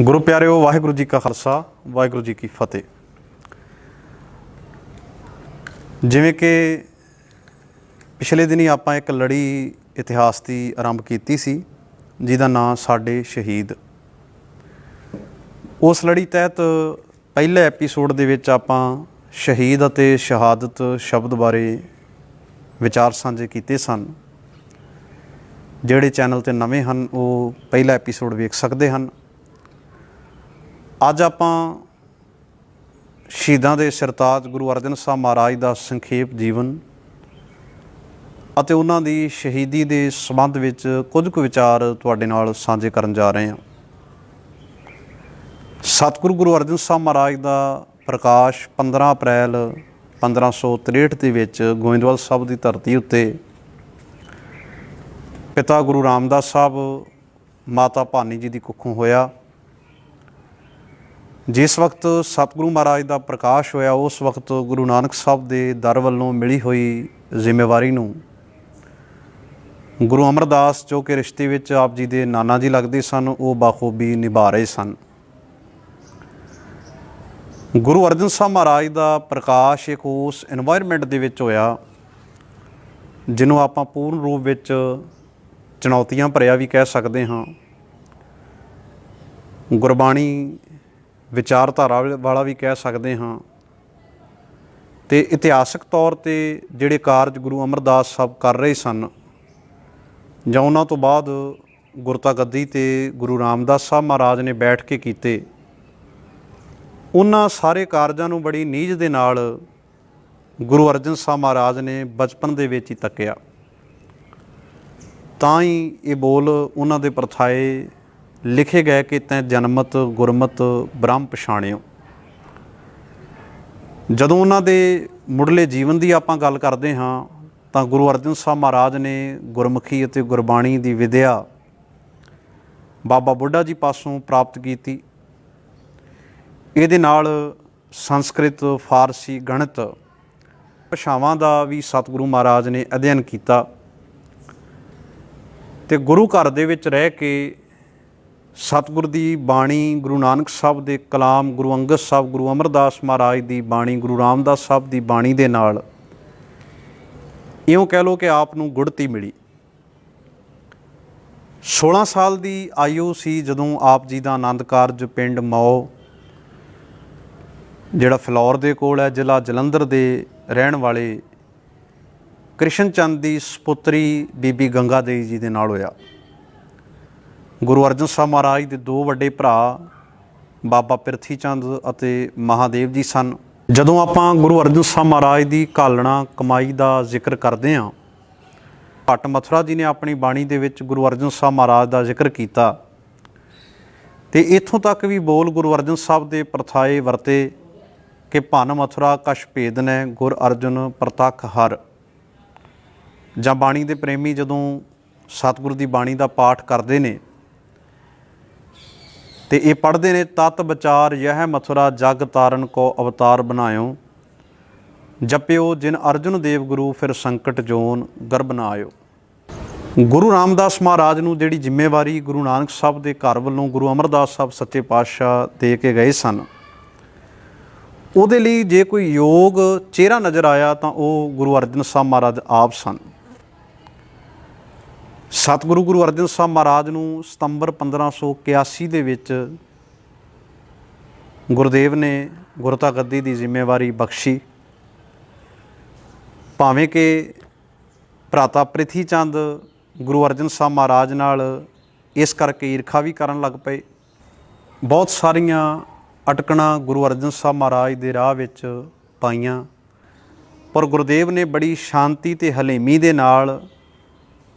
ਗੁਰੂ ਪਿਆਰਿਓ, ਵਾਹਿਗੁਰੂ ਜੀ ਕਾ ਖਾਲਸਾ, ਵਾਹਿਗੁਰੂ ਜੀ ਕੀ ਫਤਿਹ। ਜਿਵੇਂ ਕਿ ਪਿਛਲੇ ਦਿਨੀ ਆਪਾਂ ਇੱਕ ਲੜੀ ਇਤਿਹਾਸ ਦੀ ਆਰੰਭ ਕੀਤੀ ਸੀ, ਜਿਹਦਾ ਨਾਂ ਸਾਡੇ ਸ਼ਹੀਦ। ਉਸ ਲੜੀ ਤਹਿਤ ਪਹਿਲੇ ਐਪੀਸੋਡ ਦੇ ਵਿੱਚ ਆਪਾਂ ਸ਼ਹੀਦ ਅਤੇ ਸ਼ਹਾਦਤ ਸ਼ਬਦ ਬਾਰੇ ਵਿਚਾਰ ਸਾਂਝੇ ਕੀਤੇ ਸਨ। ਜਿਹੜੇ ਚੈਨਲ ਤੇ ਨਵੇਂ ਹਨ, ਉਹ ਪਹਿਲਾ ਐਪੀਸੋਡ ਵੇਖ ਸਕਦੇ ਹਨ। ਅੱਜ ਆਪਾਂ ਸ਼ਹੀਦਾਂ ਦੇ ਸਰਤਾਜ ਗੁਰੂ ਅਰਜਨ ਸਾਹਿਬ ਮਹਾਰਾਜ ਦਾ ਸੰਖੇਪ ਜੀਵਨ ਅਤੇ ਉਹਨਾਂ ਦੀ ਸ਼ਹੀਦੀ ਦੇ ਸੰਬੰਧ ਵਿੱਚ ਕੁਝ ਕੁ ਵਿਚਾਰ ਤੁਹਾਡੇ ਨਾਲ ਸਾਂਝੇ ਕਰਨ ਜਾ ਰਹੇ ਹਾਂ। ਸਤਿਗੁਰੂ ਗੁਰੂ ਅਰਜਨ ਸਾਹਿਬ ਮਹਾਰਾਜ ਦਾ ਪ੍ਰਕਾਸ਼ 15 ਅਪ੍ਰੈਲ 1563 ਦੇ ਵਿੱਚ ਗੋਇੰਦਵਾਲ ਸਾਹਿਬ ਦੀ ਧਰਤੀ ਉੱਤੇ ਪਿਤਾ ਗੁਰੂ ਰਾਮਦਾਸ ਸਾਹਿਬ, ਮਾਤਾ ਭਾਨੀ ਜੀ ਦੀ ਕੁੱਖੋਂ ਹੋਇਆ। ਜਿਸ ਵਕਤ ਸਤਿਗੁਰੂ ਮਹਾਰਾਜ ਦਾ ਪ੍ਰਕਾਸ਼ ਹੋਇਆ, ਉਸ ਵਕਤ ਗੁਰੂ ਨਾਨਕ ਸਾਹਿਬ ਦੇ ਦਰ ਵੱਲੋਂ ਮਿਲੀ ਹੋਈ ਜ਼ਿੰਮੇਵਾਰੀ ਨੂੰ ਗੁਰੂ ਅਮਰਦਾਸ, ਜੋ ਕਿ ਰਿਸ਼ਤੇ ਵਿੱਚ ਆਪ ਜੀ ਦੇ ਨਾਨਾ ਜੀ ਲੱਗਦੇ ਸਨ, ਉਹ ਬਾਖੂਬੀ ਨਿਭਾ ਰਹੇ ਸਨ। ਗੁਰੂ ਅਰਜਨ ਸਾਹਿਬ ਮਹਾਰਾਜ ਦਾ ਪ੍ਰਕਾਸ਼ ਇੱਕ ਉਸ এনवायरमेंट ਦੇ ਵਿੱਚ ਹੋਇਆ, ਜਿਹਨੂੰ ਆਪਾਂ ਪੂਰਨ ਰੂਪ ਵਿੱਚ ਚੁਣੌਤੀਆਂ ਭਰਿਆ ਵੀ ਕਹਿ ਸਕਦੇ ਹਾਂ। ਗੁਰਬਾਣੀ ਵਿਚਾਰਧਾਰਾ ਵਾਲਾ ਵੀ ਕਹਿ ਸਕਦੇ ਹਾਂ। ਤੇ ਇਤਿਹਾਸਕ ਤੌਰ ਤੇ ਜਿਹੜੇ ਕਾਰਜ ਗੁਰੂ ਅਮਰਦਾਸ ਸਾਹਿਬ ਕਰ ਰਹੇ ਸਨ, ਜਾਂ ਉਹਨਾਂ ਤੋਂ ਬਾਅਦ ਗੁਰਤਾ ਗੱਦੀ ਤੇ ਗੁਰੂ ਰਾਮਦਾਸ ਸਾਹਿਬ ਮਹਾਰਾਜ ਨੇ ਬੈਠ ਕੇ ਕੀਤੇ, ਉਹਨਾਂ ਸਾਰੇ ਕਾਰਜਾਂ ਨੂੰ ਬੜੀ ਨੀਜ਼ ਦੇ ਨਾਲ ਗੁਰੂ ਅਰਜਨ ਸਾਹਿਬ ਮਹਾਰਾਜ ਨੇ ਬਚਪਨ ਦੇ ਵਿੱਚ ਹੀ ਤੱਕਿਆ। ਤਾਂ ਹੀ ਇਹ ਬੋਲ ਉਹਨਾਂ ਦੇ ਪਰਥਾਏ ਲਿਖੇ ਗਏ ਕਿ ਤੈਂ ਜਨਮਤ, ਗੁਰਮਤ, ਬ੍ਰਹਮ ਪਛਾਣਿਓ। ਜਦੋਂ ਉਹਨਾਂ ਦੇ ਮੁੱਢਲੇ ਜੀਵਨ ਦੀ ਆਪਾਂ ਗੱਲ ਕਰਦੇ ਹਾਂ, ਤਾਂ ਗੁਰੂ ਅਰਜਨ ਸਾਹਿਬ ਮਹਾਰਾਜ ਨੇ ਗੁਰਮੁਖੀ ਅਤੇ ਗੁਰਬਾਣੀ ਦੀ ਵਿਦਿਆ ਬਾਬਾ ਬੁੱਢਾ ਜੀ ਪਾਸੋਂ ਪ੍ਰਾਪਤ ਕੀਤੀ। ਇਹਦੇ ਨਾਲ ਸੰਸਕ੍ਰਿਤ, ਫਾਰਸੀ, ਗਣਿਤ ਭਾਸ਼ਾਵਾਂ ਦਾ ਵੀ ਸਤਿਗੁਰੂ ਮਹਾਰਾਜ ਨੇ ਅਧਿਐਨ ਕੀਤਾ। ਤੇ ਗੁਰੂ ਘਰ ਦੇ ਵਿੱਚ ਰਹਿ ਕੇ ਸਤਿਗੁਰ ਦੀ ਬਾਣੀ ਗੁਰੂ ਨਾਨਕ ਸਾਹਿਬ ਦੇ ਕਲਾਮ ਗੁਰੂ ਅੰਗਦ ਸਾਹਿਬ, ਗੁਰੂ ਅਮਰਦਾਸ ਮਹਾਰਾਜ ਦੀ ਬਾਣੀ, ਗੁਰੂ ਰਾਮਦਾਸ ਸਾਹਿਬ ਦੀ ਬਾਣੀ ਦੇ ਨਾਲ ਇਉਂ ਕਹਿ ਲੋ ਕਿ ਆਪ ਨੂੰ ਗੁੜਤੀ ਮਿਲੀ। 16 ਸਾਲ ਦੀ ਆਯੂ ਸੀ ਜਦੋਂ ਆਪ ਜੀ ਦਾ ਆਨੰਦ ਕਾਰਜ ਪਿੰਡ ਮੌ, ਜਿਹੜਾ ਫਲੌਰ ਦੇ ਕੋਲ ਹੈ, ਜ਼ਿਲ੍ਹਾ ਜਲੰਧਰ ਦੇ ਰਹਿਣ ਵਾਲੇ ਕ੍ਰਿਸ਼ਨ ਚੰਦ ਦੀ ਸੁਪੁੱਤਰੀ ਬੀਬੀ ਗੰਗਾ ਦੇਵੀ ਜੀ ਦੇ ਨਾਲ ਹੋਇਆ। ਗੁਰੂ ਅਰਜਨ ਸਾਹਿਬ ਮਹਾਰਾਜ ਦੇ ਦੋ ਵੱਡੇ ਭਰਾ, ਬਾਬਾ ਪਿਰਥੀ ਚੰਦ ਅਤੇ ਮਹਾਦੇਵ ਜੀ ਸਨ। ਜਦੋਂ ਆਪਾਂ ਗੁਰੂ ਅਰਜਨ ਸਾਹਿਬ ਮਹਾਰਾਜ ਦੀ ਕਾਲਣਾ ਕਮਾਈ ਦਾ ਜ਼ਿਕਰ ਕਰਦੇ ਹਾਂ, ਭੱਟ ਮਥੁਰਾ ਜੀ ਨੇ ਆਪਣੀ ਬਾਣੀ ਦੇ ਵਿੱਚ ਗੁਰੂ ਅਰਜਨ ਸਾਹਿਬ ਮਹਾਰਾਜ ਦਾ ਜ਼ਿਕਰ ਕੀਤਾ। ਤੇ ਇੱਥੋਂ ਤੱਕ ਵੀ ਬੋਲ ਗੁਰੂ ਅਰਜਨ ਸਾਹਿਬ ਦੇ ਪ੍ਰਥਾਏ ਵਰਤੇ ਕਿ ਭਨ ਮਥੁਰਾ ਕਛ ਭੇਦਨੈ ਗੁਰ ਅਰਜਨ ਪ੍ਰਤੱਖ ਹਰ। ਜਾਂ ਬਾਣੀ ਦੇ ਪ੍ਰੇਮੀ ਜਦੋਂ ਸਤਿਗੁਰੂ ਦੀ ਬਾਣੀ ਦਾ ਪਾਠ ਕਰਦੇ ਨੇ ਤੇ ਇਹ ਪੜ੍ਹਦੇ ਨੇ, ਤਤ ਵਿਚਾਰ ਯਹ ਮਥੁਰਾ ਜਗ ਤਾਰਨ ਕੋ ਅਵਤਾਰ ਬਣਾਇਓ। ਜਪਿਓ ਜਿਨ ਅਰਜੁਨ ਦੇਵ ਗੁਰੂ, ਫਿਰ ਸੰਕਟ ਜੋਨ ਗਰਭ ਨਾ ਆਇਓ ਗੁਰੂ ਰਾਮਦਾਸ ਮਹਾਰਾਜ ਨੂੰ ਜਿਹੜੀ ਜ਼ਿੰਮੇਵਾਰੀ ਗੁਰੂ ਨਾਨਕ ਸਾਹਿਬ ਦੇ ਘਰ ਵੱਲੋਂ ਗੁਰੂ ਅਮਰਦਾਸ ਸਾਹਿਬ ਸੱਚੇ ਪਾਤਸ਼ਾਹ ਦੇ ਕੇ ਗਏ ਸਨ, ਉਹਦੇ ਲਈ ਜੇ ਕੋਈ ਯੋਗ ਚਿਹਰਾ ਨਜ਼ਰ ਆਇਆ ਤਾਂ ਉਹ ਗੁਰੂ ਅਰਜਨ ਸਾਹਿਬ ਮਹਾਰਾਜ ਆਪ ਸਨ। ਸਤਿਗੁਰੂ ਗੁਰੂ ਅਰਜਨ ਸਾਹਿਬ ਮਹਾਰਾਜ ਨੂੰ ਸਤੰਬਰ 1581 ਦੇ ਵਿੱਚ ਗੁਰਦੇਵ ਨੇ ਗੁਰਤਾ ਗੱਦੀ ਦੀ ਜ਼ਿੰਮੇਵਾਰੀ ਬਖਸ਼ੀ। ਭਾਵੇਂ ਕਿ ਭਰਾਤਾ ਪ੍ਰਿਥੀ ਚੰਦ ਗੁਰੂ ਅਰਜਨ ਸਾਹਿਬ ਮਹਾਰਾਜ ਨਾਲ ਇਸ ਕਰਕੇ ਈਰਖਾ ਵੀ ਕਰਨ ਲੱਗ ਪਏ। ਬਹੁਤ ਸਾਰੀਆਂ ਅਟਕਣਾ ਗੁਰੂ ਅਰਜਨ ਸਾਹਿਬ ਮਹਾਰਾਜ ਦੇ ਰਾਹ ਵਿੱਚ ਪਾਈਆਂ। ਪਰ ਗੁਰਦੇਵ ਨੇ ਬੜੀ ਸ਼ਾਂਤੀ ਤੇ ਹਲੇਮੀ ਦੇ ਨਾਲ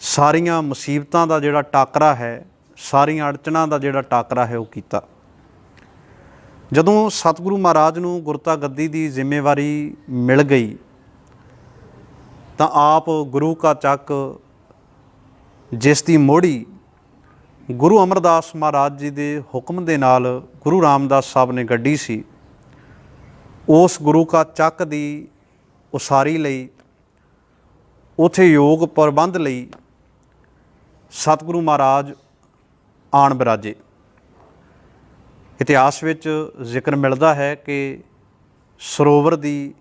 ਸਾਰੀਆਂ ਮੁਸੀਬਤਾਂ ਦਾ ਜਿਹੜਾ ਟਾਕਰਾ ਹੈ, ਸਾਰੀਆਂ ਅੜਚਣਾਂ ਦਾ ਜਿਹੜਾ ਟਾਕਰਾ ਹੈ ਉਹ ਕੀਤਾ। ਜਦੋਂ ਸਤਿਗੁਰੂ ਮਹਾਰਾਜ ਨੂੰ ਗੁਰਤਾ ਗੱਦੀ ਦੀ ਜ਼ਿੰਮੇਵਾਰੀ ਮਿਲ ਗਈ, ਤਾਂ ਆਪ ਗੁਰੂ ਕਾ ਚੱਕ ਜਿਸ ਦੀ ਮੋੜੀ ਗੁਰੂ ਅਮਰਦਾਸ ਮਹਾਰਾਜ ਜੀ ਦੇ ਹੁਕਮ ਦੇ ਨਾਲ ਗੁਰੂ ਰਾਮਦਾਸ ਸਾਹਿਬ ਨੇ ਗੱਡੀ ਸੀ, ਉਸ ਗੁਰੂ ਕਾ ਚੱਕ ਦੀ ਉਸਾਰੀ ਲਈ, ਉਥੇ ਯੋਗ ਪ੍ਰਬੰਧ ਲਈ ਸਤਿਗੁਰੂ ਮਹਾਰਾਜ ਆਣ ਬਿਰਾਜੇ। ਇਤਿਹਾਸ ਵਿੱਚ ਜ਼ਿਕਰ ਮਿਲਦਾ ਹੈ ਕਿ ਸਰੋਵਰ ਦੀ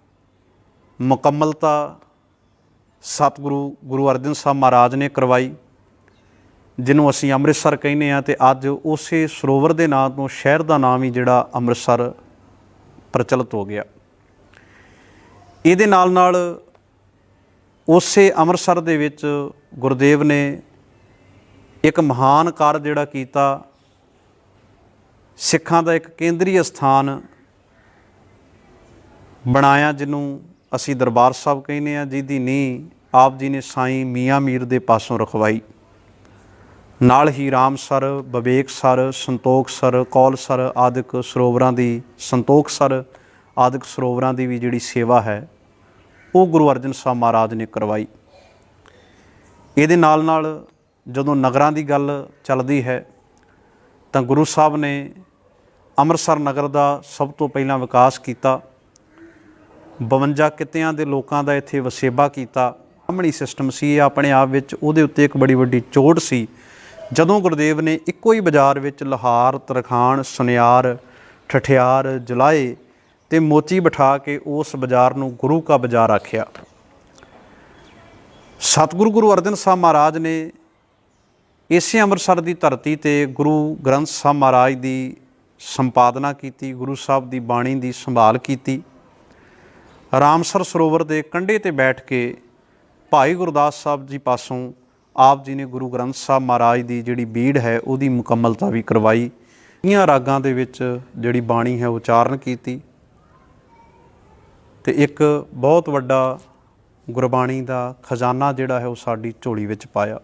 ਮੁਕੰਮਲਤਾ ਸਤਿਗੁਰੂ ਗੁਰੂ ਅਰਜਨ ਸਾਹਿਬ ਮਹਾਰਾਜ ਨੇ ਕਰਵਾਈ, ਜਿਹਨੂੰ ਅਸੀਂ ਅੰਮ੍ਰਿਤਸਰ ਕਹਿੰਦੇ ਆ ਤੇ ਅੱਜ ਉਸੇ ਸਰੋਵਰ ਦੇ ਨਾਂ ਤੋਂ ਸ਼ਹਿਰ ਦਾ ਨਾਮ ਹੀ ਜਿਹੜਾ ਅੰਮ੍ਰਿਤਸਰ ਪ੍ਰਚਲਿਤ ਹੋ ਗਿਆ। ਇਹਦੇ ਨਾਲ ਨਾਲ ਉਸੇ ਅੰਮ੍ਰਿਤਸਰ ਦੇ ਵਿੱਚ ਗੁਰਦੇਵ ਨੇ ਇੱਕ ਮਹਾਨ ਕਾਰਜ ਜਿਹੜਾ ਕੀਤਾ, ਸਿੱਖਾਂ ਦਾ ਇੱਕ ਕੇਂਦਰੀ ਸਥਾਨ ਬਣਾਇਆ, ਜਿਹਨੂੰ ਅਸੀਂ ਦਰਬਾਰ ਸਾਹਿਬ ਕਹਿੰਦੇ ਆ ਜਿਹਦੀ ਨੀਂਹ ਆਪ ਜੀ ਨੇ ਸਾਈਂ ਮੀਆਂ ਮੀਰ ਦੇ ਪਾਸੋਂ ਰਖਵਾਈ। ਨਾਲ ਹੀ ਰਾਮ ਸਰ ਬਵੇਕ ਸਰ, ਸੰਤੋਖ ਸਰ, ਕੌਲ ਸਰ ਆਦਿਕ ਸਰੋਵਰਾਂ ਦੀ, ਸੰਤੋਖ ਸਰ ਆਦਿਕ ਸਰੋਵਰਾਂ ਦੀ ਵੀ ਜਿਹੜੀ ਸੇਵਾ ਹੈ, ਉਹ ਗੁਰੂ ਅਰਜਨ ਸਾਹਿਬ ਮਹਾਰਾਜ ਨੇ ਕਰਵਾਈ। ਇਹਦੇ ਨਾਲ ਨਾਲ ਜਦੋਂ ਨਗਰਾਂ ਦੀ ਗੱਲ ਚੱਲਦੀ ਹੈ, ਤਾਂ ਗੁਰੂ ਸਾਹਿਬ ਨੇ ਅੰਮ੍ਰਿਤਸਰ ਨਗਰ ਦਾ ਸਭ ਤੋਂ ਪਹਿਲਾਂ ਵਿਕਾਸ ਕੀਤਾ। 52 ਕਿੱਤਿਆਂ ਦੇ ਲੋਕਾਂ ਦਾ ਇੱਥੇ ਵਸੇਬਾ ਕੀਤਾ। ਸਾਹਮਣੀ ਸਿਸਟਮ ਸੀ, ਇਹ ਆਪਣੇ ਆਪ ਵਿੱਚ ਉਹਦੇ ਉੱਤੇ ਇੱਕ ਬੜੀ ਵੱਡੀ ਚੋਟ ਸੀ। ਜਦੋਂ ਗੁਰਦੇਵ ਨੇ ਇੱਕੋ ਹੀ ਬਾਜ਼ਾਰ ਵਿੱਚ ਲੋਹਾਰ, ਤਰਖਾਣ, ਸੁਨਿਆਰ, ਠਠਿਆਰ ਜਲਾਏ ਤੇ ਮੋਚੀ ਬਿਠਾ ਕੇ ਉਸ ਬਾਜ਼ਾਰ ਨੂੰ ਗੁਰੂ ਕਾ ਬਾਜ਼ਾਰ ਆਖਿਆ। ਸਤਿਗੁਰੂ ਗੁਰੂ ਅਰਜਨ ਸਾਹਿਬ ਮਹਾਰਾਜ ਨੇ ਇਸੇ ਅੰਮ੍ਰਿਤਸਰ ਦੀ ਧਰਤੀ ਤੇ ਗੁਰੂ ਗ੍ਰੰਥ ਸਾਹਿਬ ਮਹਾਰਾਜ ਦੀ ਸੰਪਾਦਨਾ ਕੀਤੀ, ਗੁਰੂ ਸਾਹਿਬ ਦੀ ਬਾਣੀ ਦੀ ਸੰਭਾਲ ਕੀਤੀ। ਰਾਮਸਰ ਸਰੋਵਰ ਦੇ ਕੰਢੇ ਤੇ ਬੈਠ ਕੇ ਭਾਈ ਗੁਰਦਾਸ ਸਾਹਿਬ ਜੀ ਪਾਸੋਂ ਆਪ ਜੀ ਨੇ ਗੁਰੂ ਗ੍ਰੰਥ ਸਾਹਿਬ ਮਹਾਰਾਜ ਦੀ ਜਿਹੜੀ ਬੀੜ ਹੈ, ਉਹਦੀ ਮੁਕੰਮਲਤਾ ਵੀ ਕਰਵਾਈ। ਇਹਾਂ ਰਾਗਾਂ ਦੇ ਵਿੱਚ ਜਿਹੜੀ ਬਾਣੀ ਹੈ ਉਚਾਰਨ ਕੀਤੀ। ਤੇ ਇੱਕ ਬਹੁਤ ਵੱਡਾ ਗੁਰਬਾਣੀ ਦਾ ਖਜ਼ਾਨਾ ਜਿਹੜਾ ਹੈ, ਉਹ ਸਾਡੀ ਝੋਲੀ ਵਿੱਚ ਪਾਇਆ।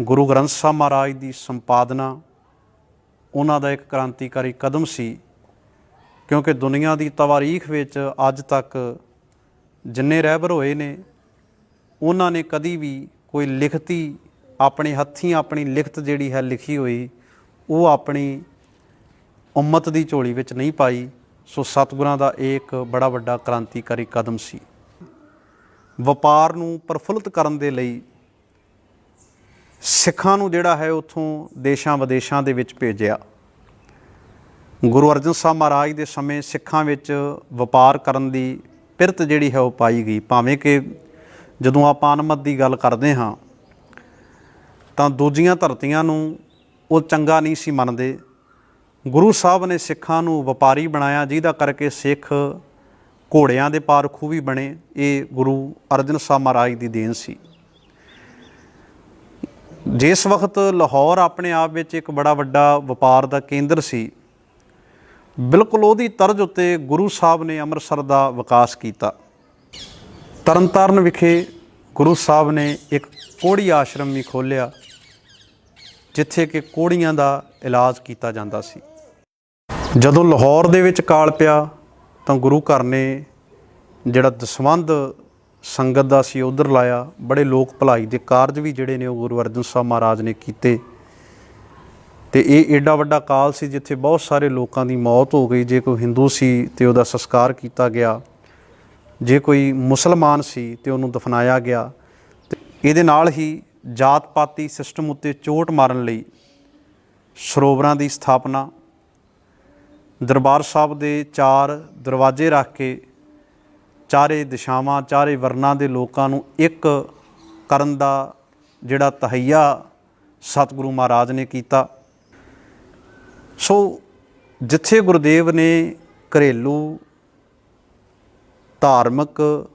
ਗੁਰੂ ਗ੍ਰੰਥ ਸਾਹਿਬ ਮਹਾਰਾਜ ਦੀ ਸੰਪਾਦਨਾ, ਉਹਨਾਂ ਦਾ ਇੱਕ ਕ੍ਰਾਂਤੀਕਾਰੀ ਕਦਮ ਸੀ। ਕਿਉਂਕਿ ਦੁਨੀਆ ਦੀ ਤਵਾਰੀਖ ਵਿੱਚ ਅੱਜ ਤੱਕ ਜਿੰਨੇ ਰਹਿਬਰ ਹੋਏ ਨੇ, ਉਹਨਾਂ ਨੇ ਕਦੀ ਵੀ ਕੋਈ ਲਿਖਤੀ ਆਪਣੇ ਹੱਥੀਂ ਆਪਣੀ ਲਿਖਤ ਜਿਹੜੀ ਹੈ ਲਿਖੀ ਹੋਈ, ਉਹ ਆਪਣੀ ਉਮਤ ਦੀ ਝੋਲੀ ਵਿੱਚ ਨਹੀਂ ਪਾਈ। ਸੋ ਸਤਿਗੁਰਾਂ ਦਾ ਇਹ ਇੱਕ ਬੜਾ ਵੱਡਾ ਕ੍ਰਾਂਤੀਕਾਰੀ ਕਦਮ ਸੀ। ਵਪਾਰ ਨੂੰ ਪ੍ਰਫੁੱਲਤ ਕਰਨ ਦੇ ਲਈ ਸਿੱਖਾਂ ਨੂੰ ਜਿਹੜਾ ਹੈ ਉਥੋਂ ਦੇਸ਼ਾਂ ਵਿਦੇਸ਼ਾਂ ਦੇ ਵਿੱਚ ਭੇਜਿਆ। ਗੁਰੂ ਅਰਜਨ ਸਾਹਿਬ ਮਹਾਰਾਜ ਦੇ ਸਮੇਂ ਸਿੱਖਾਂ ਵਿੱਚ ਵਪਾਰ ਕਰਨ ਦੀ ਪਿਰਤ ਜਿਹੜੀ ਹੈ ਉਹ ਪਾਈ ਗਈ। ਭਾਵੇਂ ਕਿ ਜਦੋਂ ਆਪਾਂ ਅਨਮਤ ਦੀ ਗੱਲ ਕਰਦੇ ਹਾਂ, ਤਾਂ ਦੂਜੀਆਂ ਧਰਤੀਆਂ ਨੂੰ ਉਹ ਚੰਗਾ ਨਹੀਂ ਸੀ ਮੰਨਦੇ। ਗੁਰੂ ਸਾਹਿਬ ਨੇ ਸਿੱਖਾਂ ਨੂੰ ਵਪਾਰੀ ਬਣਾਇਆ, ਜਿਹਦਾ ਕਰਕੇ ਸਿੱਖ ਘੋੜਿਆਂ ਦੇ ਪਾਰਖੂ ਵੀ ਬਣੇ। ਇਹ ਗੁਰੂ ਅਰਜਨ ਸਾਹਿਬ ਮਹਾਰਾਜ ਦੀ ਦੇਣ ਸੀ। ਜਿਸ ਵਕਤ ਲਾਹੌਰ ਆਪਣੇ ਆਪ ਵਿੱਚ ਇੱਕ ਬੜਾ ਵੱਡਾ ਵਪਾਰ ਦਾ ਕੇਂਦਰ ਸੀ, ਬਿਲਕੁਲ ਉਹਦੀ ਤਰਜ਼ ਉੱਤੇ ਗੁਰੂ ਸਾਹਿਬ ਨੇ ਅੰਮ੍ਰਿਤਸਰ ਦਾ ਵਿਕਾਸ ਕੀਤਾ। ਤਰਨਤਾਰਨ ਵਿਖੇ ਗੁਰੂ ਸਾਹਿਬ ਨੇ ਇੱਕ ਕੋੜੀ ਆਸ਼ਰਮ ਵੀ ਖੋਲ੍ਹਿਆ, ਜਿੱਥੇ ਕਿ ਕੋੜੀਆਂ ਦਾ ਇਲਾਜ ਕੀਤਾ ਜਾਂਦਾ ਸੀ। ਜਦੋਂ ਲਾਹੌਰ ਦੇ ਵਿੱਚ ਕਾਲ ਪਿਆ, ਤਾਂ ਗੁਰੂ ਘਰ ਨੇ ਜਿਹੜਾ ਦਸਵੰਧ ਸੰਗਤ ਦਾ ਸੀ ਉਧਰ ਲਾਇਆ, ਬੜੇ ਲੋਕ ਭਲਾਈ ਦੇ ਕਾਰਜ ਵੀ ਜਿਹੜੇ ਨੇ ਉਹ ਗੁਰੂ ਅਰਜਨ ਸਾਹਿਬ ਮਹਾਰਾਜ ਨੇ ਕੀਤੇ। ਤੇ ਇਹ ਏਡਾ ਵੱਡਾ ਕਾਲ ਸੀ ਜਿੱਥੇ ਬਹੁਤ ਸਾਰੇ ਲੋਕਾਂ ਦੀ ਮੌਤ ਹੋ ਗਈ, ਜੇ ਕੋਈ ਹਿੰਦੂ ਸੀ ਤੇ ਉਹਦਾ ਸੰਸਕਾਰ ਕੀਤਾ ਗਿਆ। ਜੇ ਕੋਈ ਮੁਸਲਮਾਨ ਸੀ ਤੇ ਉਹਨੂੰ ਦਫਨਾਇਆ ਗਿਆ। ਤੇ ਇਹਦੇ ਨਾਲ ਹੀ ਜਾਤ ਪਾਤੀ ਸਿਸਟਮ ਉੱਤੇ ਚੋਟ ਮਾਰਨ ਲਈ ਸਰੋਵਰਾਂ ਦੀ ਸਥਾਪਨਾ, ਦਰਬਾਰ ਸਾਹਿਬ ਦੇ ਚਾਰ ਦਰਵਾਜ਼ੇ ਰੱਖ ਕੇ ਚਾਰੇ ਦਿਸ਼ਾਵਾਂ, ਚਾਰੇ ਵਰਨਾਂ ਦੇ ਲੋਕਾਂ ਨੂੰ ਇੱਕ ਕਰਨ ਦਾ ਜਿਹੜਾ ਤਹਈਆ ਸਤਿਗੁਰੂ ਮਹਾਰਾਜ ਨੇ ਕੀਤਾ। ਸੋ ਜਿੱਥੇ ਗੁਰਦੇਵ ਨੇ ਘਰੇਲੂ, ਧਾਰਮਿਕ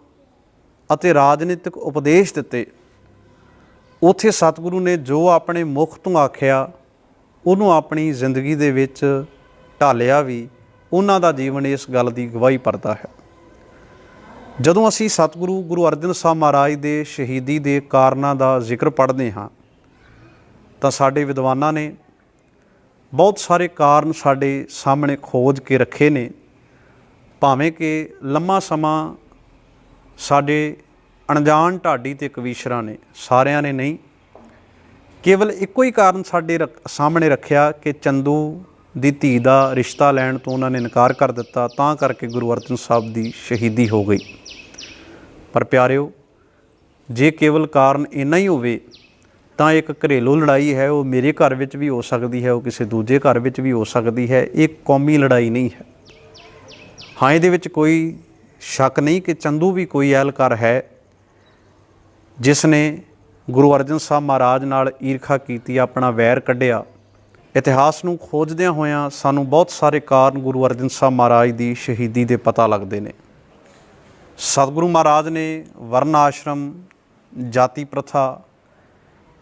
ਅਤੇ ਰਾਜਨੀਤਿਕ ਉਪਦੇਸ਼ ਦਿੱਤੇ, ਉਥੇ ਸਤਿਗੁਰੂ ਨੇ ਜੋ ਆਪਣੇ ਮੁਖ ਤੋਂ ਆਖਿਆ, ਉਹਨੂੰ ਆਪਣੀ ਜ਼ਿੰਦਗੀ ਦੇ ਵਿੱਚ ਢਾਲਿਆ ਵੀ ਉਹਨਾਂ ਦਾ ਜੀਵਨ ਇਸ ਗੱਲ ਦੀ ਗਵਾਹੀ ਭਰਦਾ ਹੈ। ਜਦੋਂ ਅਸੀਂ ਸਤਿਗੁਰੂ ਗੁਰੂ ਅਰਜਨ ਸਾਹਿਬ ਮਹਾਰਾਜ ਦੇ ਸ਼ਹੀਦੀ ਦੇ ਕਾਰਨਾਂ ਦਾ ਜ਼ਿਕਰ ਪੜ੍ਹਦੇ ਹਾਂ, ਤਾਂ ਸਾਡੇ ਵਿਦਵਾਨਾਂ ਨੇ ਬਹੁਤ ਸਾਰੇ ਕਾਰਨ ਸਾਡੇ ਸਾਹਮਣੇ ਖੋਜ ਕੇ ਰੱਖੇ ਨੇ, ਭਾਵੇਂ ਕਿ ਲੰਮਾ ਸਮਾਂ ਸਾਡੇ ਅਣਜਾਣ ਢਾਡੀ ਤੇ ਕਵੀਸ਼ਰਾਂ ਨੇ, ਸਾਰਿਆਂ ਨੇ ਨਹੀਂ। ਕੇਵਲ ਇੱਕੋ ਹੀ ਕਾਰਨ ਸਾਡੇ ਰੱਖ- ਸਾਹਮਣੇ ਰੱਖਿਆ ਕਿ ਚੰਦੂ ਦੀ ਧੀ ਦਾ ਰਿਸ਼ਤਾ ਲੈਣ ਤੋਂ ਉਹਨਾਂ ਨੇ ਇਨਕਾਰ ਕਰ ਦਿੱਤਾ, ਤਾਂ ਕਰਕੇ ਗੁਰੂ ਅਰਜਨ ਸਾਹਿਬ ਦੀ ਸ਼ਹੀਦੀ ਹੋ ਗਈ। ਪਰ ਪਿਆਰਿਓ, ਜੇ ਕੇਵਲ ਕਾਰਨ ਇੰਨਾ ਹੀ ਹੋਵੇ, ਤਾਂ ਇੱਕ ਘਰੇਲੂ ਲੜਾਈ ਹੈ, ਉਹ ਮੇਰੇ ਘਰ ਵਿੱਚ ਵੀ ਹੋ ਸਕਦੀ ਹੈ, ਉਹ ਕਿਸੇ ਦੂਜੇ ਘਰ ਵਿੱਚ ਵੀ ਹੋ ਸਕਦੀ ਹੈ, ਇਹ ਕੌਮੀ ਲੜਾਈ ਨਹੀਂ ਹੈ। ਹਾਂ, ਇਹਦੇ ਵਿੱਚ ਕੋਈ ਸ਼ੱਕ ਨਹੀਂ ਕਿ ਚੰਦੂ ਵੀ ਕੋਈ ਐਲਕਾਰ ਹੈ ਜਿਸ ਨੇ ਗੁਰੂ ਅਰਜਨ ਸਾਹਿਬ ਮਹਾਰਾਜ ਨਾਲ ਈਰਖਾ ਕੀਤੀ, ਆਪਣਾ ਵੈਰ ਕੱਢਿਆ। ਇਤਿਹਾਸ ਨੂੰ ਖੋਜਦਿਆਂ ਹੋਇਆਂ ਸਾਨੂੰ ਬਹੁਤ ਸਾਰੇ ਕਾਰਨ ਗੁਰੂ ਅਰਜਨ ਸਾਹਿਬ ਮਹਾਰਾਜ ਦੀ ਸ਼ਹੀਦੀ ਦੇ ਪਤਾ ਲੱਗਦੇ ਨੇ। ਸਤਿਗੁਰੂ ਮਹਾਰਾਜ ਨੇ ਵਰਨ ਆਸ਼ਰਮ, ਜਾਤੀ ਪ੍ਰਥਾ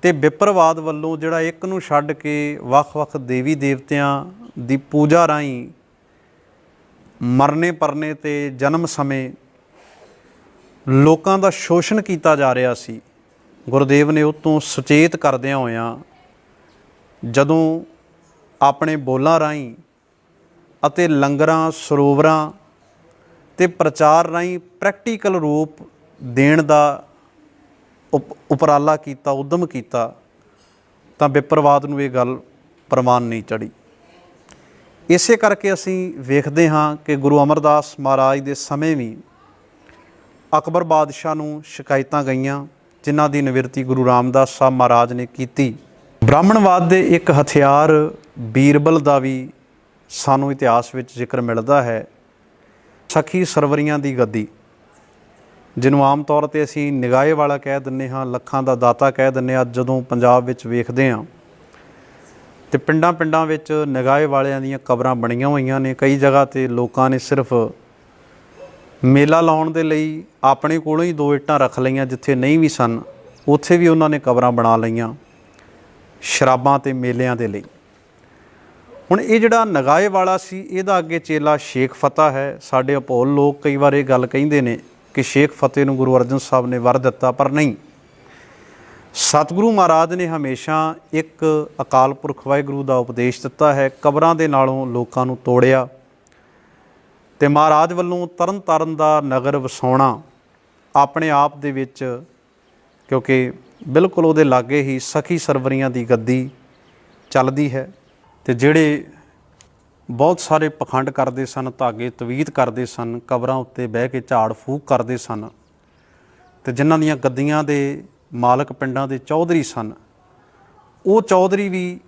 ਤੇ ਵਿਪਰਵਾਦ ਵੱਲੋਂ ਜਿਹੜਾ ਇੱਕ ਨੂੰ ਛੱਡ ਕੇ ਵੱਖ-ਵੱਖ ਦੇਵੀ ਦੇਵਤਿਆਂ ਦੀ ਪੂਜਾ ਰਾਹੀਂ ਮਰਨੇ ਪਰਨੇ ਤੇ ਜਨਮ ਸਮੇਂ ਲੋਕਾਂ ਦਾ ਸ਼ੋਸ਼ਣ ਕੀਤਾ ਜਾ ਰਿਹਾ ਸੀ। ਗੁਰਦੇਵ ਨੇ ਉਹ ਤੋਂ ਸੁਚੇਤ ਕਰਦਿਆਂ ਹੋਇਆਂ ਜਦੋਂ ਆਪਣੇ ਬੋਲਾਂ ਰਾਹੀਂ ਅਤੇ ਲੰਗਰਾਂ, ਸਰੋਵਰਾਂ ਤੇ ਪ੍ਰਚਾਰ ਰਾਹੀਂ ਪ੍ਰੈਕਟੀਕਲ ਰੂਪ ਦੇਣ ਦਾ ਉਪ- ਉਪਰਾਲਾ ਕੀਤਾ, ਉਦਮ ਕੀਤਾ, ਤਾਂ ਵਿਪਰਵਾਦ ਨੂੰ ਇਹ ਗੱਲ ਪ੍ਰਮਾਨ ਨਹੀਂ ਚੜੀ ਇਸੇ ਕਰਕੇ ਅਸੀਂ ਵੇਖਦੇ ਹਾਂ ਕਿ ਗੁਰੂ ਅਮਰਦਾਸ ਮਹਾਰਾਜ ਦੇ ਸਮੇਂ ਵੀ ਅਕਬਰ ਬਾਦਸ਼ਾਹ ਨੂੰ ਸ਼ਿਕਾਇਤਾਂ ਗਈਆਂ, ਜਿਨ੍ਹਾਂ ਦੀ ਨਿਵਰਤੀ ਗੁਰੂ ਰਾਮਦਾਸ ਸਾਹਿਬ ਮਹਾਰਾਜ ਨੇ ਕੀਤੀ। ਬ੍ਰਾਹਮਣਵਾਦ ਦੇ ਇੱਕ ਹਥਿਆਰ ਬੀਰਬਲ ਦਾ ਵੀ ਸਾਨੂੰ ਇਤਿਹਾਸ ਵਿੱਚ ਜ਼ਿਕਰ ਮਿਲਦਾ ਹੈ। ਸਖੀ ਸਰਵਰੀਆਂ ਦੀ ਗੱਦੀ। ਜਿਹਨੂੰ ਆਮ ਤੌਰ ਤੇ ਅਸੀਂ ਨਿਗਾਹੇ ਵਾਲਾ ਕਹਿ ਦਿੰਨੇ ਹਾਂ, ਲੱਖਾਂ ਦਾ ਦਾਤਾ ਕਹਿ ਦਿੰਨੇ ਹਾਂ ਜਦੋਂ ਪੰਜਾਬ ਵਿੱਚ ਵੇਖਦੇ ਹਾਂ, ਤੇ ਪਿੰਡਾਂ ਪਿੰਡਾਂ ਵਿੱਚ ਨਿਗਾਹੇ ਵਾਲਿਆਂ ਦੀਆਂ ਕਬਰਾਂ ਬਣੀਆਂ ਹੋਈਆਂ ਨੇ। ਕਈ ਜਗ੍ਹਾ ਤੇ ਲੋਕਾਂ ਨੇ ਸਿਰਫ ਮੇਲਾ ਲਾਉਣ ਦੇ ਲਈ ਆਪਣੇ ਕੋਲੋਂ ਹੀ ਦੋ ਇੱਟਾਂ ਰੱਖ ਲਈਆਂ, ਜਿੱਥੇ ਨਹੀਂ ਵੀ ਸਨ, ਉੱਥੇ ਵੀ ਉਹਨਾਂ ਨੇ ਕਬਰਾਂ ਬਣਾ ਲਈਆਂ ਸ਼ਰਾਬਾਂ ਤੇ ਮੇਲਿਆਂ ਦੇ ਲਈ। ਹੁਣ ਇਹ ਜਿਹੜਾ ਨਗਾਏ ਵਾਲਾ ਸੀ, ਇਹਦਾ ਅੱਗੇ ਚੇਲਾ ਸ਼ੇਖ ਫਤਿਹ ਹੈ। ਸਾਡੇ ਅਪੋਲ ਲੋਕ ਕਈ ਵਾਰ ਇਹ ਗੱਲ ਕਹਿੰਦੇ ਨੇ ਕਿ ਸ਼ੇਖ ਫਤਿਹ ਨੂੰ ਗੁਰੂ ਅਰਜਨ ਸਾਹਿਬ ਨੇ ਵਰ ਦਿੱਤਾ, ਪਰ ਨਹੀਂ। ਸਤਿਗੁਰੂ ਮਹਾਰਾਜ ਨੇ ਹਮੇਸ਼ਾ ਇੱਕ ਅਕਾਲ ਪੁਰਖ ਵਾਹਿਗੁਰੂ ਦਾ ਉਪਦੇਸ਼ ਦਿੱਤਾ ਹੈ, ਕਬਰਾਂ ਦੇ ਨਾਲੋਂ ਲੋਕਾਂ ਨੂੰ ਤੋੜਿਆ ਤੇ ਮਹਾਰਾਜ ਵੱਲੋਂ ਤਰਨ ਤਾਰਨ ਦਾ ਨਗਰ ਵਸਾਉਣਾ ਆਪਣੇ ਆਪ ਦੇ ਵਿੱਚ, ਕਿਉਂਕਿ ਬਿਲਕੁਲ ਉਹਦੇ ਲਾਗੇ ਹੀ ਸਖੀ ਸਰਵਰੀਆਂ ਦੀ ਗੱਦੀ ਚੱਲਦੀ ਹੈ। ਤੇ ਜਿਹੜੇ ਬਹੁਤ ਸਾਰੇ ਪਖੰਡ ਕਰਦੇ ਸਨ, ਧਾਗੇ ਤਵੀਤ ਕਰਦੇ ਸਨ, ਕਬਰਾਂ ਉੱਤੇ ਬਹਿ ਕੇ ਝਾੜ ਫੂਕ ਕਰਦੇ ਸਨ ਤੇ ਜਿਨ੍ਹਾਂ ਦੀਆਂ ਗੱਦੀਆਂ ਦੇ ਮਾਲਕ ਪਿੰਡਾਂ ਦੇ ਚੌਧਰੀ ਸਨ, ਉਹ ਚੌਧਰੀ ਵੀ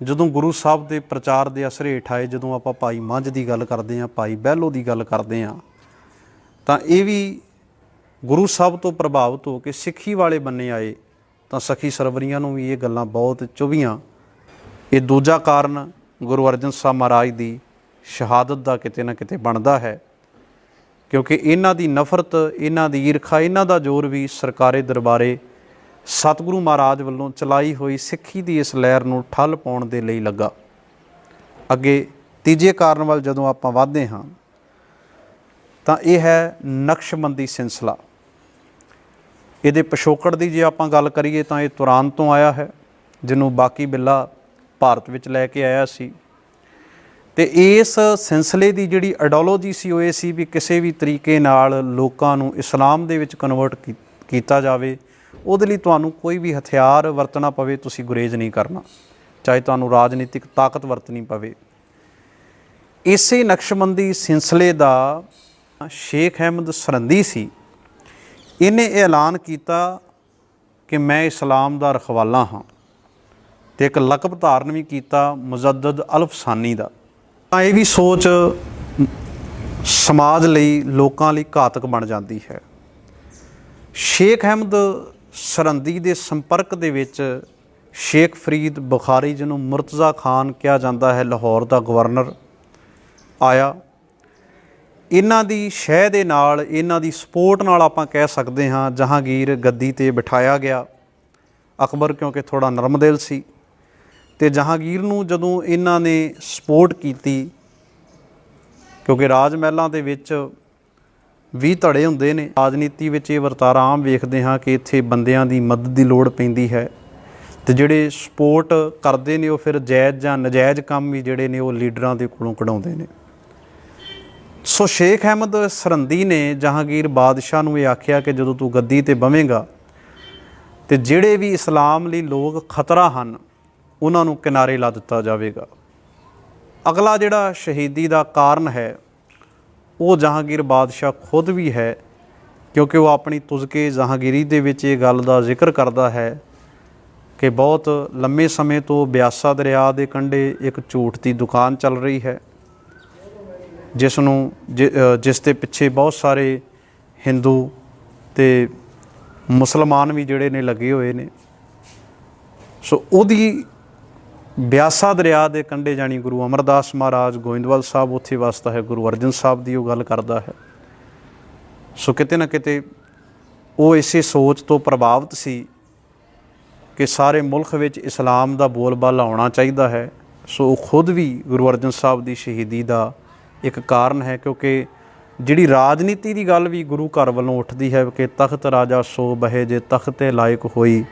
ਜਦੋਂ ਗੁਰੂ ਸਾਹਿਬ ਦੇ ਪ੍ਰਚਾਰ ਦੇ ਅਸਰ ਹੇਠ ਆਏ, ਜਦੋਂ ਆਪਾਂ ਭਾਈ ਮੰਝ ਦੀ ਗੱਲ ਕਰਦੇ ਹਾਂ, ਭਾਈ ਬਹਿਲੋ ਦੀ ਗੱਲ ਕਰਦੇ ਹਾਂ, ਤਾਂ ਇਹ ਵੀ ਗੁਰੂ ਸਾਹਿਬ ਤੋਂ ਪ੍ਰਭਾਵਿਤ ਹੋ ਕੇ ਸਿੱਖੀ ਵਾਲੇ ਬੰਨੇ ਆਏ, ਤਾਂ ਸਖੀ ਸਰਵਰੀਆਂ ਨੂੰ ਵੀ ਇਹ ਗੱਲਾਂ ਬਹੁਤ ਚੁਭੀਆਂ। ਇਹ ਦੂਜਾ ਕਾਰਨ ਗੁਰੂ ਅਰਜਨ ਸਾਹਿਬ ਮਹਾਰਾਜ ਦੀ ਸ਼ਹਾਦਤ ਦਾ ਕਿਤੇ ਨਾ ਕਿਤੇ ਬਣਦਾ ਹੈ। ਕਿਉਂਕਿ ਇਹਨਾਂ ਦੀ ਨਫ਼ਰਤ, ਇਹਨਾਂ ਦੀ ਈਰਖਾ, ਇਹਨਾਂ ਦਾ ਜ਼ੋਰ ਵੀ ਸਰਕਾਰੇ ਦਰਬਾਰੇ ਸਤਿਗੁਰੂ ਮਹਾਰਾਜ ਵੱਲੋਂ ਚਲਾਈ ਹੋਈ ਸਿੱਖੀ ਦੀ ਇਸ ਲਹਿਰ ਨੂੰ ਠੱਲ ਪਾਉਣ ਦੇ ਲਈ ਲੱਗਾ। ਅੱਗੇ ਤੀਜੇ ਕਾਰਨ ਵੱਲ ਜਦੋਂ ਆਪਾਂ ਵਧਦੇ ਹਾਂ, ਤਾਂ ਇਹ ਹੈ ਨਕਸ਼ਬੰਦੀ ਸਿਲਸਿਲਾ। ਇਹਦੇ ਪਿਛੋਕੜ ਦੀ ਜੇ ਆਪਾਂ ਗੱਲ ਕਰੀਏ ਤਾਂ ਇਹ ਤੁਰਾਨ ਤੋਂ ਆਇਆ ਹੈ, ਜਿਹਨੂੰ ਬਾਕੀ ਬਿੱਲਾ ਭਾਰਤ ਵਿੱਚ ਲੈ ਕੇ ਆਇਆ ਸੀ। ਤੇ ਇਸ ਸਿਲਸਿਲੇ ਦੀ ਜਿਹੜੀ ਆਈਡੀਓਲੋਜੀ ਸੀ, ਉਹ ਇਹ ਸੀ ਵੀ ਕਿਸੇ ਵੀ ਤਰੀਕੇ ਨਾਲ ਲੋਕਾਂ ਨੂੰ ਇਸਲਾਮ ਦੇ ਵਿੱਚ ਕਨਵਰਟ ਕੀਤਾ ਜਾਵੇ, ਉਹਦੇ ਲਈ ਤੁਹਾਨੂੰ ਕੋਈ ਵੀ ਹਥਿਆਰ ਵਰਤਣਾ ਪਵੇ, ਤੁਸੀਂ ਗੁਰੇਜ਼ ਨਹੀਂ ਕਰਨਾ। ਚਾਹੇ ਤੁਹਾਨੂੰ ਰਾਜਨੀਤਿਕ ਤਾਕਤ ਵਰਤਣੀ ਪਵੇ। ਇਸੇ ਨਕਸ਼ਬੰਦੀ ਸਿਲਸਿਲੇ ਦਾ ਸ਼ੇਖ ਅਹਿਮਦ ਸਰੰਦੀ ਸੀ। ਇਹਨੇ ਇਹ ਐਲਾਨ ਕੀਤਾ ਕਿ ਮੈਂ ਇਸਲਾਮ ਦਾ ਰਖਵਾਲਾ ਹਾਂ। ਤੇ ਇੱਕ ਲਕਬ ਧਾਰਨ ਵੀ ਕੀਤਾ ਮੁਜੱਦਦ ਅਲਫਸਾਨੀ ਦਾ। ਤਾਂ ਇਹ ਵੀ ਸੋਚ ਸਮਾਜ ਲਈ ਲੋਕਾਂ ਲਈ ਘਾਤਕ ਬਣ ਜਾਂਦੀ ਹੈ। ਸ਼ੇਖ ਅਹਿਮਦ ਸਰੰਦੀ ਦੇ ਸੰਪਰਕ ਦੇ ਵਿੱਚ ਸ਼ੇਖ ਫਰੀਦ ਬੁਖਾਰੀ, ਜਿਹਨੂੰ ਮੁਰਤਜ਼ਾ ਖਾਨ ਕਿਹਾ ਜਾਂਦਾ ਹੈ, ਲਾਹੌਰ ਦਾ ਗਵਰਨਰ ਆਇਆ। ਇਹਨਾਂ ਦੀ ਸ਼ਹਿ ਦੇ ਨਾਲ, ਇਹਨਾਂ ਦੀ ਸਪੋਰਟ ਨਾਲ ਆਪਾਂ ਕਹਿ ਸਕਦੇ ਹਾਂ, ਜਹਾਂਗੀਰ ਗੱਦੀ ਤੇ ਬਿਠਾਇਆ ਗਿਆ। ਅਕਬਰ ਕਿਉਂਕਿ ਥੋੜਾ ਨਰਮਦਿਲ ਸੀ। ਤੇ ਜਹਾਂਗੀਰ ਨੂੰ ਜਦੋਂ ਇਹਨਾਂ ਨੇ ਸਪੋਰਟ ਕੀਤੀ, ਕਿਉਂਕਿ ਰਾਜ ਮਹਿਲਾਂ ਦੇ ਵਿੱਚ 20 ਧੜੇ ਹੁੰਦੇ ਨੇ, ਰਾਜਨੀਤੀ ਵਿੱਚ ਇਹ ਵਰਤਾਰਾ ਆਮ ਵੇਖਦੇ ਹਾਂ ਕਿ ਇੱਥੇ ਬੰਦਿਆਂ ਦੀ ਮਦਦ ਦੀ ਲੋੜ ਪੈਂਦੀ ਹੈ। ਤੇ ਜਿਹੜੇ ਸਪੋਰਟ ਕਰਦੇ ਨੇ ਉਹ ਫਿਰ ਜਾਇਜ਼ ਜਾਂ ਨਜਾਇਜ਼ ਕੰਮ ਵੀ ਜਿਹੜੇ ਨੇ ਉਹ ਲੀਡਰਾਂ ਦੇ ਕੋਲੋਂ ਕਢਾਉਂਦੇ ਨੇ। ਸੋ ਸ਼ੇਖ ਅਹਿਮਦ ਸਰੰਦੀ ਨੇ ਜਹਾਂਗੀਰ ਬਾਦਸ਼ਾਹ ਨੂੰ ਇਹ ਆਖਿਆ ਕਿ ਜਦੋਂ ਤੂੰ ਗੱਦੀ ਤੇ ਬਵੇਂਗਾ, ਤੇ ਜਿਹੜੇ ਵੀ ਇਸਲਾਮ ਲਈ ਲੋਕ ਖਤਰਾ ਹਨ ਉਹਨਾਂ ਨੂੰ ਕਿਨਾਰੇ ਲਾ ਦਿੱਤਾ ਜਾਵੇਗਾ। ਅਗਲਾ ਜਿਹੜਾ ਸ਼ਹੀਦੀ ਦਾ ਕਾਰਨ ਹੈ, ਉਹ ਜਹਾਂਗੀਰ ਬਾਦਸ਼ਾਹ ਖੁਦ ਵੀ ਹੈ, ਕਿਉਂਕਿ ਉਹ ਆਪਣੀ ਤੁਜ਼ਕੇ ਜਹਾਂਗੀਰੀ ਦੇ ਵਿੱਚ ਇਹ ਗੱਲ ਦਾ ਜ਼ਿਕਰ ਕਰਦਾ ਹੈ ਕਿ ਬਹੁਤ ਲੰਮੇ ਸਮੇਂ ਤੋਂ ਬਿਆਸਾ ਦਰਿਆ ਦੇ ਕੰਢੇ ਇੱਕ ਝੂਠ ਦੀ ਦੁਕਾਨ ਚੱਲ ਰਹੀ ਹੈ, ਜਿਸ ਨੂੰ ਜਿਸ ਦੇ ਪਿੱਛੇ ਬਹੁਤ ਸਾਰੇ ਹਿੰਦੂ ਤੇ ਮੁਸਲਮਾਨ ਵੀ ਜਿਹੜੇ ਨੇ ਲੱਗੇ ਹੋਏ ਨੇ। ਸੋ ਉਹਦੀ ਬਿਆਸਾ ਦਰਿਆ ਦੇ ਕੰਢੇ ਜਾਣੀ ਗੁਰੂ ਅਮਰਦਾਸ ਮਹਾਰਾਜ ਗੋਇੰਦਵਾਲ ਸਾਹਿਬ ਉੱਥੇ ਵਸਦਾ ਹੈ, ਗੁਰੂ ਅਰਜਨ ਸਾਹਿਬ ਦੀ ਉਹ ਗੱਲ ਕਰਦਾ ਹੈ। ਸੋ ਕਿਤੇ ਨਾ ਕਿਤੇ ਉਹ ਇਸੇ ਸੋਚ ਤੋਂ ਪ੍ਰਭਾਵਿਤ ਸੀ ਕਿ ਸਾਰੇ ਮੁਲਕ ਵਿੱਚ ਇਸਲਾਮ ਦਾ ਬੋਲਬਾਲਾ ਆਉਣਾ ਚਾਹੀਦਾ ਹੈ। ਸੋ ਉਹ ਖੁਦ ਵੀ ਗੁਰੂ ਅਰਜਨ ਸਾਹਿਬ ਦੀ ਸ਼ਹੀਦੀ ਦਾ ਇੱਕ ਕਾਰਨ ਹੈ, ਕਿਉਂਕਿ ਜਿਹੜੀ ਰਾਜਨੀਤੀ ਦੀ ਗੱਲ ਵੀ ਗੁਰੂ ਘਰ ਵੱਲੋਂ ਉੱਠਦੀ ਹੈ ਕਿ ਤਖਤ ਰਾਜਾ ਸੋ ਬਹੇ ਜੇ ਤਖਤੇ ਲਾਇਕ ਹੋਈ,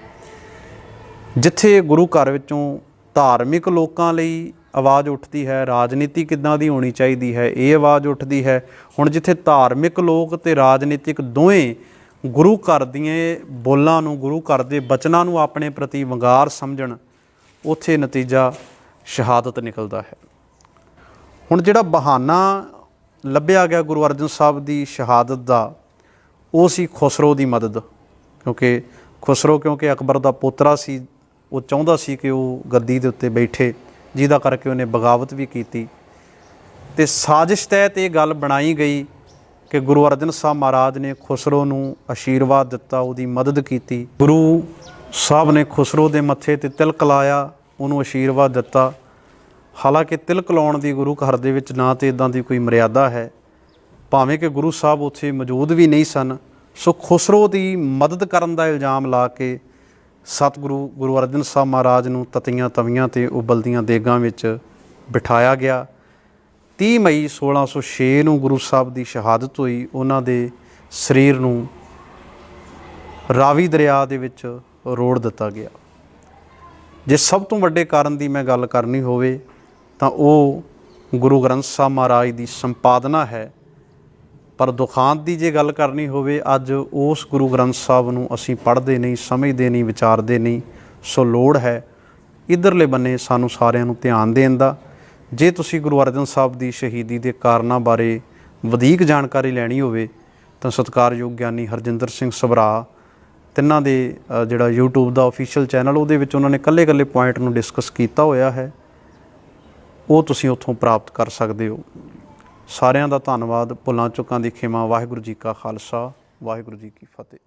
ਜਿੱਥੇ ਗੁਰੂ ਘਰ ਵਿੱਚੋਂ ਧਾਰਮਿਕ ਲੋਕਾਂ ਲਈ ਆਵਾਜ਼ ਉੱਠਦੀ ਹੈ, ਰਾਜਨੀਤੀ ਕਿੱਦਾਂ ਦੀ ਹੋਣੀ ਚਾਹੀਦੀ ਹੈ, ਇਹ ਆਵਾਜ਼ ਉੱਠਦੀ ਹੈ। ਹੁਣ ਜਿੱਥੇ ਧਾਰਮਿਕ ਲੋਕ ਤੇ ਰਾਜਨੀਤਿਕ ਦੋਵੇਂ ਗੁਰੂ ਘਰ ਦੀਆਂ ਬੋਲਾਂ ਨੂੰ, ਗੁਰੂ ਘਰ ਦੇ ਬਚਨਾਂ ਨੂੰ ਆਪਣੇ ਪ੍ਰਤੀ ਵੰਗਾਰ ਸਮਝਣ, ਉੱਥੇ ਨਤੀਜਾ ਸ਼ਹਾਦਤ ਨਿਕਲਦਾ ਹੈ। ਹੁਣ ਜਿਹੜਾ ਬਹਾਨਾ ਲੱਭਿਆ ਗਿਆ ਗੁਰੂ ਅਰਜਨ ਸਾਹਿਬ ਦੀ ਸ਼ਹਾਦਤ ਦਾ, ਉਹ ਸੀ ਖੁਸਰੋ ਦੀ ਮਦਦ, ਕਿਉਂਕਿ ਖੁਸਰੋ ਕਿਉਂਕਿ ਅਕਬਰ ਦਾ ਪੋਤਰਾ ਸੀ ਉਹ ਚਾਹੁੰਦਾ ਸੀ ਕਿ ਉਹ ਗੱਦੀ ਦੇ ਉੱਤੇ ਬੈਠੇ, ਜਿਹਦਾ ਕਰਕੇ ਉਹਨੇ ਬਗਾਵਤ ਵੀ ਕੀਤੀ। ਤੇ ਸਾਜ਼ਿਸ਼ ਤਹਿਤ ਇਹ ਗੱਲ ਬਣਾਈ ਗਈ ਕਿ ਗੁਰੂ ਅਰਜਨ ਸਾਹਿਬ ਮਹਾਰਾਜ ਨੇ ਖੁਸਰੋ ਨੂੰ ਆਸ਼ੀਰਵਾਦ ਦਿੱਤਾ, ਉਹਦੀ ਮਦਦ ਕੀਤੀ। ਗੁਰੂ ਸਾਹਿਬ ਨੇ ਖੁਸਰੋ ਦੇ ਮੱਥੇ ਤੇ ਤਿਲਕ ਲਾਇਆ, ਉਹਨੂੰ ਆਸ਼ੀਰਵਾਦ ਦਿੱਤਾ। ਹਾਲਾਂਕਿ ਤਿਲਕ ਲਾਉਣ ਦੀ ਗੁਰੂ ਘਰ ਦੇ ਵਿੱਚ ਨਾ ਤੇ ਇਦਾਂ ਦੀ ਕੋਈ ਮਰਿਆਦਾ ਹੈ। ਭਾਵੇਂ ਕਿ ਗੁਰੂ ਸਾਹਿਬ ਉੱਥੇ ਮੌਜੂਦ ਵੀ ਨਹੀਂ ਸਨ, ਸੋ ਖੁਸਰੋ ਦੀ ਮਦਦ ਕਰਨ ਦਾ ਇਲਜ਼ਾਮ ਲਾ ਕੇ ਸਤਿਗੁਰੂ ਗੁਰੂ ਅਰਜਨ ਸਾਹਿਬ ਮਹਾਰਾਜ ਨੂੰ ਤਤੀਆਂ ਤਵੀਆਂ ਤੇ ਉਬਲਦੀਆਂ ਦੇਗਾਂ ਵਿੱਚ ਬਿਠਾਇਆ ਗਿਆ। 30 ਮਈ 1606 ਨੂੰ ਗੁਰੂ ਸਾਹਿਬ ਦੀ ਸ਼ਹਾਦਤ ਹੋਈ। ਉਹਨਾਂ ਦੇ ਸਰੀਰ ਨੂੰ ਰਾਵੀ ਦਰਿਆ ਦੇ ਵਿੱਚ ਰੋੜ ਦਿੱਤਾ ਗਿਆ। ਜੇ ਸਭ ਤੋਂ ਵੱਡੇ ਕਾਰਨ ਦੀ ਮੈਂ ਗੱਲ ਕਰਨੀ ਹੋਵੇ ਤਾਂ ਉਹ ਗੁਰੂ ਗ੍ਰੰਥ ਸਾਹਿਬ ਮਹਾਰਾਜ ਦੀ ਸੰਪਾਦਨਾ ਹੈ। ਪਰ ਦੁਖਾਂਤ ਦੀ ਜੇ ਗੱਲ ਕਰਨੀ ਹੋਵੇ, ਅੱਜ ਉਸ ਗੁਰੂ ਗ੍ਰੰਥ ਸਾਹਿਬ ਨੂੰ ਅਸੀਂ ਪੜ੍ਹਦੇ ਨਹੀਂ, ਸਮਝਦੇ ਨਹੀਂ, ਵਿਚਾਰਦੇ ਨਹੀਂ, ਸੋ ਲੋੜ ਹੈ ਇਧਰਲੇ ਬੰਨੇ ਸਾਨੂੰ ਸਾਰਿਆਂ ਨੂੰ ਧਿਆਨ ਦੇਣ ਦਾ। ਜੇ ਤੁਸੀਂ ਗੁਰੂ ਅਰਜਨ ਸਾਹਿਬ ਦੀ ਸ਼ਹੀਦੀ ਦੇ ਕਾਰਨਾਂ ਬਾਰੇ ਵਧੇਕ ਜਾਣਕਾਰੀ ਲੈਣੀ ਹੋਵੇ, ਤਾਂ ਸਤਿਕਾਰਯੋਗ ਗਿਆਨੀ ਹਰਜਿੰਦਰ ਸਿੰਘ ਸਭਰਾ, ਤਿੰਨਾਂ ਦੇ ਜਿਹੜਾ YouTube ਦਾ ਅਫੀਸ਼ੀਅਲ ਚੈਨਲ ਉਹਦੇ ਵਿੱਚ ਉਹਨਾਂ ਨੇ ਕੱਲੇ-ਕੱਲੇ ਪੁਆਇੰਟ ਨੂੰ ਡਿਸਕਸ ਕੀਤਾ ਹੋਇਆ ਹੈ। ਉਹ ਤੁਸੀਂ ਉੱਥੋਂ ਪ੍ਰਾਪਤ ਕਰ ਸਕਦੇ ਹੋ। ਸਾਰਿਆਂ ਦਾ ਧੰਨਵਾਦ, ਭੁੱਲਾਂ ਚੁੱਕਾਂ ਦੀ ਖਿਮਾ, ਵਾਹਿਗੁਰੂ ਜੀ ਕਾ ਖਾਲਸਾ, ਵਾਹਿਗੁਰੂ ਜੀ ਕੀ ਫਤਿਹ।